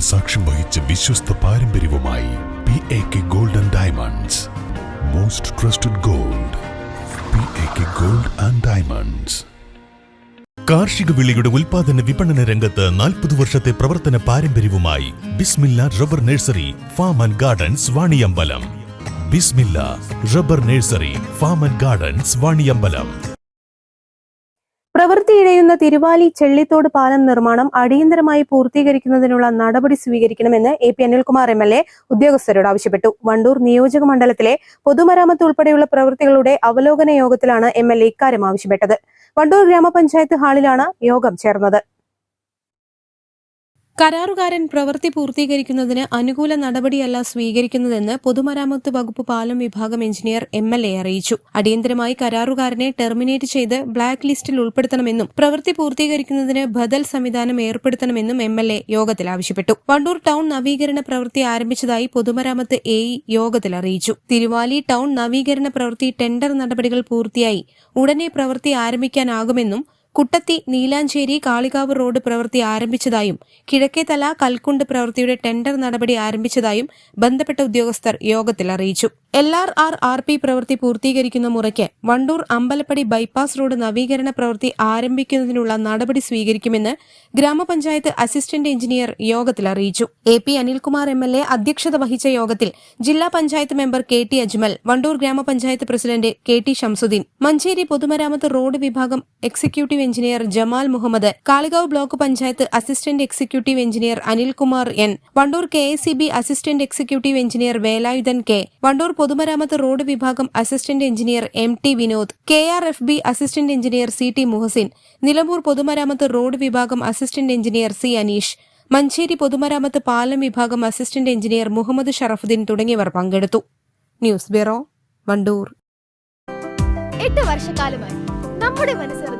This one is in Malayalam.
സാക്ഷ്യം വഹിച്ച വിശ്വസ്ത പാരമ്പര്യവുമായി P A K gold and diamonds most trusted gold P A K gold and diamonds കാർഷിക വിളിയുടെ ഉൽപാദന വിപണന രംഗത്ത് നാൽപ്പത് വർഷത്തെ പ്രവർത്തന പാരമ്പര്യവുമായി Bismilla rubber nursery farm and gardens Vaniyambalam. Bismilla rubber nursery farm and gardens Vaniyambalam. പ്രവൃത്തിയിഴയുന്ന Thiruvali ചെള്ളിത്തോട് പാലം നിർമ്മാണം അടിയന്തരമായി പൂർത്തീകരിക്കുന്നതിനുള്ള നടപടി സ്വീകരിക്കണമെന്ന് A P Anilkumar M L A ഉദ്യോഗസ്ഥരോട് ആവശ്യപ്പെട്ടു. വണ്ടൂർ നിയോജക മണ്ഡലത്തിലെ പൊതുമരാമത്ത് ഉൾപ്പെടെയുള്ള പ്രവൃത്തികളുടെ അവലോകന യോഗത്തിലാണ് എം എൽ എ ഇക്കാര്യം ആവശ്യപ്പെട്ടത്. വണ്ടൂർ ഗ്രാമപഞ്ചായത്ത് ഹാളിലാണ് യോഗം ചേർന്നത്. കരാറുകാരൻ പ്രവൃത്തി പൂർത്തീകരിക്കുന്നതിന് അനുകൂല നടപടിയല്ല സ്വീകരിക്കുന്നതെന്ന് പൊതുമരാമത്ത് വകുപ്പ് പാലം വിഭാഗം എഞ്ചിനീയർ എം എൽ എ അറിയിച്ചു. അടിയന്തരമായി കരാറുകാരനെ ടെർമിനേറ്റ് ചെയ്ത് ബ്ലാക്ക് ലിസ്റ്റിൽ ഉൾപ്പെടുത്തണമെന്നും പ്രവൃത്തി പൂർത്തീകരിക്കുന്നതിന് ബദൽ സംവിധാനം ഏർപ്പെടുത്തണമെന്നും എം എൽ എ യോഗത്തിൽ ആവശ്യപ്പെട്ടു. വണ്ടൂർ ടൗൺ നവീകരണ പ്രവൃത്തി ആരംഭിച്ചതായി പൊതുമരാമത്ത് എ യോഗത്തിൽ അറിയിച്ചു. തിരുവാലി ടൗൺ നവീകരണ പ്രവൃത്തി ടെൻഡർ നടപടികൾ പൂർത്തിയായി. ഉടനെ പ്രവൃത്തി ആരംഭിക്കാനാകുമെന്നും കുട്ടത്തി നീലാഞ്ചേരി കാളികാവ് റോഡ് പ്രവൃത്തി ആരംഭിച്ചതായും കിഴക്കേതല കൽക്കുണ്ട് പ്രവൃത്തിയുടെ ടെൻഡർ നടപടി ആരംഭിച്ചതായും ബന്ധപ്പെട്ട ഉദ്യോഗസ്ഥർ യോഗത്തിൽ അറിയിച്ചു. L R R R P പ്രവൃത്തി പൂർത്തീകരിക്കുന്ന മുറയ്ക്ക് വണ്ടൂർ അമ്പലപ്പടി ബൈപ്പാസ് റോഡ് നവീകരണ പ്രവൃത്തി ആരംഭിക്കുന്നതിനുള്ള നടപടി സ്വീകരിക്കുമെന്ന് ഗ്രാമപഞ്ചായത്ത് അസിസ്റ്റന്റ് എഞ്ചിനീയർ യോഗത്തിൽ അറിയിച്ചു. A P Anilkumar M L A അധ്യക്ഷത വഹിച്ച യോഗത്തിൽ ജില്ലാ panchayat member K T Ajmal Wandoor ഗ്രാമപഞ്ചായത്ത് president K T Shamsuddin Manjeri പൊതുമരാമത്ത് റോഡ് വിഭാഗം executive engineer Jamal Muhammad Kalikavu block panchayat assistant executive engineer Anilkumar N Wandoor K assistant executive engineer Velayudhan K Wandoor പൊതുമരാമത്ത് റോഡ് വിഭാഗം assistant engineer M T Vinod K R F B assistant engineer C T Muhasin Nilambur പൊതുമരാമത്ത് റോഡ് വിഭാഗം assistant engineer C Aneesh Manjeri പൊതുമരാമത്ത് പാലം വിഭാഗം അസിസ്റ്റന്റ് എഞ്ചിനീയർ മുഹമ്മദ് ഷറഫുദ്ദീൻ തുടങ്ങിയവർ പങ്കെടുത്തു. News bureau Wandoor. എട്ട് വർഷക്കാലമായി നമ്മുടെ മനസ്സറിഞ്ഞ